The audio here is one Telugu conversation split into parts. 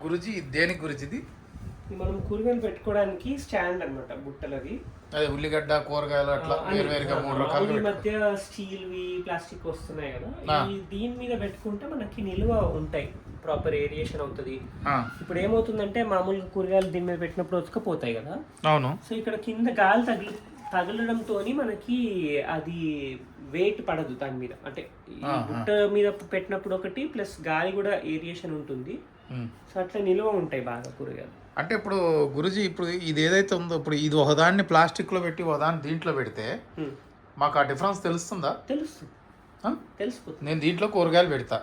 గురుజీ దేనికి గురుజీ ఇది ఇది మనం కూరగాయలు పెట్టుకోవడానికి స్టాండ్ అన్నమాట బుట్టలవి. అదే ఉల్లిగడ్డ కూరగాయలు అట్లా ఆ, వేరు వేరుగా అన్ని, మూడు రకాలు. ఈ మధ్య స్టీల్ వి ప్లాస్టిక్ వస్తున్నాయి కదా. దీని మీద పెట్టుకుంటే మనకి నిల్వ ఉంటాయి. ప్రాపర్ ఏరియేషన్ అవుతుంది. ఇప్పుడు ఏమవుతుందంటే మామూలుగా కూరగాయలు దీని మీద పెట్టినప్పుడు ఉతకపోతాయి కదా. అవును. సో ఇక్కడ కింద గాలి తగిలి తగలడంతో మనకి అది వెయిట్ పడదు దాని మీద. అంటే ఈ. బుట్ట మీద పెట్టినప్పుడు ఒకటి ప్లస్ గాలి కూడా ఏరియేషన్ ఉంటుంది. సో అట్లా నిల్వ ఉంటాయి బాగా కూరగాయలు. అంటే ఇప్పుడు గురుజీ ఇప్పుడు ఇది ఏదైతే ఉందో ఇప్పుడు ఇది ఒకదాన్ని ప్లాస్టిక్లో పెట్టి ఒకదాన్ని దీంట్లో పెడితే. మాకు ఆ డిఫరెన్స్ తెలుస్తుందా? తెలుస్తుంది. ఆ? తెలిసిపోతుంది. నేను దీంట్లో కూరగాయలు పెడతా.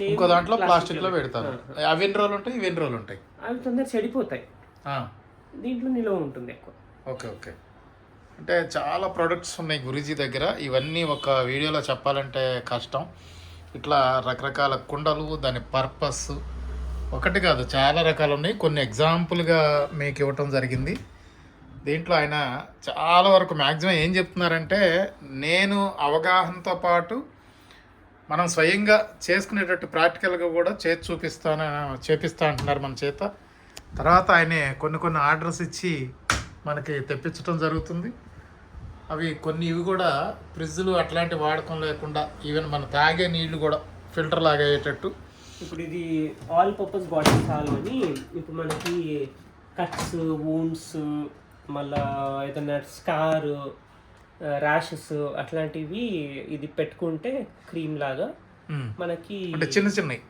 ఇంకో దాంట్లో ప్లాస్టిక్లో లో పెడతాను. అవి ఎన్ని రోజులు ఉంటాయి? ఇవి ఎన్ని రోజులు ఉంటాయి? అవి తొందర చెడిపోతాయి. దీంట్లో నిల్వ ఉంటుంది ఎక్కువ. Okay okay. అంటే చాలా ప్రొడక్ట్స్ ఉన్నాయి గురూజీ దగ్గర. ఇవన్నీ ఒక వీడియోలో చెప్పాలంటే కష్టం. ఇట్లా రకరకాల కుండలు దాని పర్పస్ ఒకటి కాదు చాలా రకాలు ఉన్నాయి. కొన్ని ఎగ్జాంపుల్గా మీకు ఇవ్వటం జరిగింది. దీంట్లో ఆయన చాలా వరకు మ్యాక్సిమం ఏం చెప్తున్నారంటే నేను అవగాహనతో పాటు మనం స్వయంగా చేసుకునేటట్టు ప్రాక్టికల్గా కూడా చేసి చూపిస్తాను చేపిస్తా అంటున్నారు మన చేత. తర్వాత ఆయనే కొన్ని కొన్ని ఆర్డర్స్ ఇచ్చి మనకి తెప్పించడం జరుగుతుంది. అవి కొన్ని ఇవి కూడా ఫ్రిడ్జ్లు అట్లాంటి వాడకం లేకుండా ఈవెన్ మన తాగే నీళ్ళు కూడా ఫిల్టర్ లాగా అయ్యేటట్టు ఇప్పుడు ఇది ఆల్ పర్పస్ బాటిల్ సాల్వ్ అని ఇప్పుడు మనకి కట్స్ వూన్స్ మళ్ళా ఏదైనా స్కార్ ర్యాషెస్ అట్లాంటివి ఇది పెట్టుకుంటే క్రీమ్ లాగా. మనకి చిన్న చిన్నవి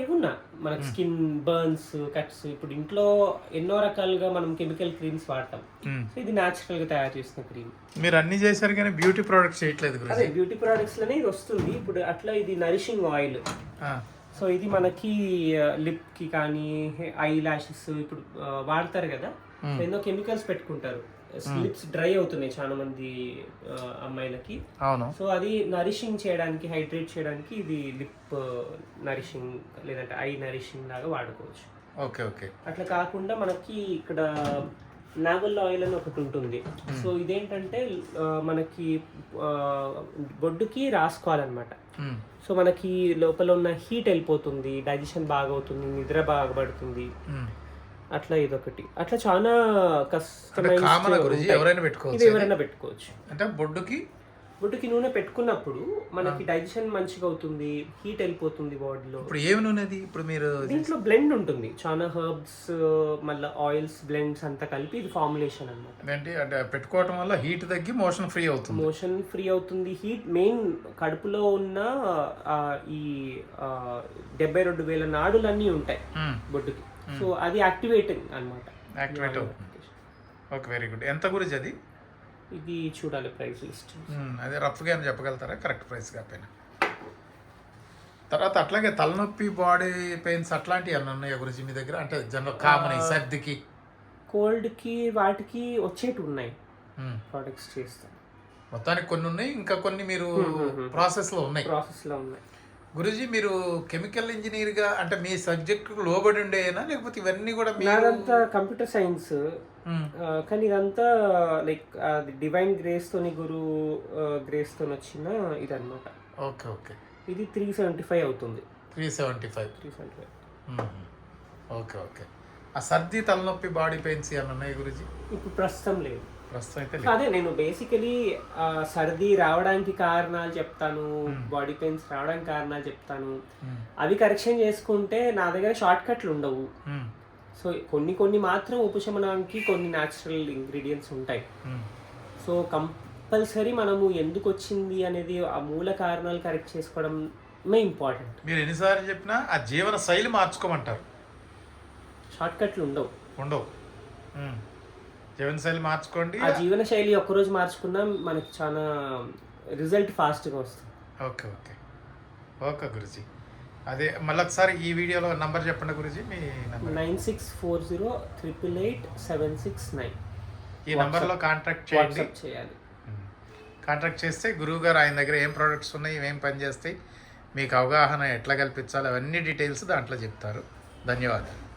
ఇవి ఉన్నా మనకి స్కిన్ బర్న్స్ కట్స్ ఇప్పుడు ఇంట్లో ఎన్నో రకాలుగా మనం కెమికల్ క్రీమ్స్ వాడతాం. సో ఇది న్యాచురల్గా తయారు చేసిన క్రీమ్. మీరు అన్ని చేశారు కానీ బ్యూటీ ప్రోడక్ట్స్ చేయట్లేదు అదే బ్యూటీ ప్రొడక్ట్స్లోనే ఇది వస్తుంది. ఇప్పుడు అట్లా ఇది నరిషింగ్ ఆయిల్. సో ఇది మనకి లిప్కి కానీ ఐ లాషెస్ ఇప్పుడు వాడతారు కదా. ఎన్నో కెమికల్స్ పెట్టుకుంటారు. లిప్స్ డ్రై అవుతున్నాయి చాలా మంది అమ్మాయిలకి. అవును. సో అది నరిషింగ్ చేయడానికి హైడ్రేట్ చేయడానికి ఇది లిప్ నరిషింగ్ లేదంటే ఐ నరిషింగ్ లాగా వాడుకోవచ్చు. Okay okay. అట్లా కాకుండా మనకి ఇక్కడ నావల్ ఆయిల్ అని ఒకటి ఉంటుంది. సో ఇదేంటంటే మనకి బొడ్డుకి రాసుకోవాలన్నమాట. సో మనకి లోపల ఉన్న హీట్ వెళ్ళిపోతుంది డైజెషన్ బాగా అవుతుంది నిద్ర బాగా పడుతుంది. అట్లా ఇదొకటి. అట్లా చాలా కస్టమైజ్ ఎవరైనా పెట్టుకోవచ్చు. ఎవరైనా పెట్టుకోవచ్చు. అంటే బొడ్డుకి బొడ్డుకి నూనె పెట్టుకున్నప్పుడు మనకి డైజెషన్ మంచిగా అవుతుంది హీట్ వెళ్ళిపోతుంది బాడీలో. ఇప్పుడు ఏమి నూనె అది ఇప్పుడు మీరు దీంట్లో బ్లెండ్ ఉంటుంది. చాలా హర్బ్స్ మళ్ళీ ఆయిల్స్ బ్లెండ్స్ అంతా కలిపి ఇది ఫార్ములేషన్ అన్నమాట. ఏంటి? అంటే పెట్టుకోవటం వల్ల హీట్ తగ్గి మోషన్ ఫ్రీ అవుతుంది. మోషన్ ఫ్రీ అవుతుంది. హీట్ మెయిన్ కడుపులో ఉన్న ఈ డెబ్బై రెండు వేల నాడులన్నీ ఉంటాయి. బొడ్డుకి. సో అది యాక్టివేటింగ్ అన్నమాట. Activate okay very good. ఎంత గురించి అది? ఇది చూడాలి ప్రైస్ లిస్ట్. అదే రఫ్గా అని చెప్పగలుగుతారా? కరెక్ట్ ప్రైస్ కాకపోయినా తర్వాత అట్లాగే తలనొప్పి బాడీ పెయిన్స్ అట్లాంటివి ఏమైనా ఉన్నాయా గురించి మీ దగ్గర? అంటే జనరల్ కామన్ సర్దికి. కోల్డ్కి వాటికి వచ్చేటి ఉన్నాయి. ప్రోడక్ట్స్ చేస్తాం మొత్తానికి కొన్ని ఉన్నాయి ఇంకా కొన్ని మీరు ప్రాసెస్లో ఉన్నాయి. ప్రాసెస్లో ఉన్నాయి. గురుజీ మీరు కెమికల్ ఇంజనీర్గా అంటే మీ సబ్జెక్టుకు లోబడి ఉండేనా? లేకపోతే ఇవన్నీ కూడా నాదంతా కంప్యూటర్ సైన్స్. కానీ ఇదంతా లైక్ అది డివైన్ గ్రేస్ తోని గురు గ్రేస్ తోని వచ్చిన ఇదన్నమాట. Okay okay. ఇది త్రీ సెవెంటీ ఫైవ్ అవుతుంది. Three seventy five. Three seventy five. Okay okay. ఆ సర్ది తలనొప్పి బాడీ పెయిన్స్ ఉన్నాయి గురుజీ? ఇప్పుడు ప్రస్తుతం లేదు. అదే నేను బేసికలీ సర్ది రావడానికి కారణాలు చెప్తాను బాడీ పెయిన్స్ రావడానికి కారణాలు చెప్తాను. అవి కరెక్షన్ చేసుకుంటే నా దగ్గర షార్ట్ కట్లు ఉండవు. సో కొన్ని కొన్ని మాత్రం ఉపశమనానికి కొన్ని న్యాచురల్ ఇంగ్రీడియంట్స్ ఉంటాయి. సో కంపల్సరీ మనము ఎందుకు వచ్చింది అనేది ఆ మూల కారణాలు కరెక్ట్ చేసుకోవడమే ఇంపార్టెంట్ మీరు ఎన్నిసార్లు చెప్పినా ఆ జీవన శైలి మార్చుకోమంటారు. షార్ట్ కట్లు ఉండవు. ఉండవు. మ్మ్. జీవన శైలి మార్చుకోండి. ఆ జీవన శైలి ఒక్కరోజు మార్చుకున్నా మనకి చాలా రిజల్ట్ ఫాస్ట్గా వస్తుంది. Okay okay. ఓకే గురుజీ. అదే మళ్ళీ ఒకసారి ఈ వీడియోలో నంబర్ చెప్పండి గురుజీ మీ number. Nine six four zero triple eight seven six nine. ఈ నంబర్లో కాంటాక్ట్ చేయండి. చేయాలి. కాంటాక్ట్ చేస్తే గురువు గారు ఆయన దగ్గర ఏం ప్రోడక్ట్స్ ఉన్నాయి ఏం పని చేస్తాయి మీకు అవగాహన ఎట్లా కల్పించాలి అవన్నీ డీటెయిల్స్ దాంట్లో చెప్తారు. ధన్యవాదాలు.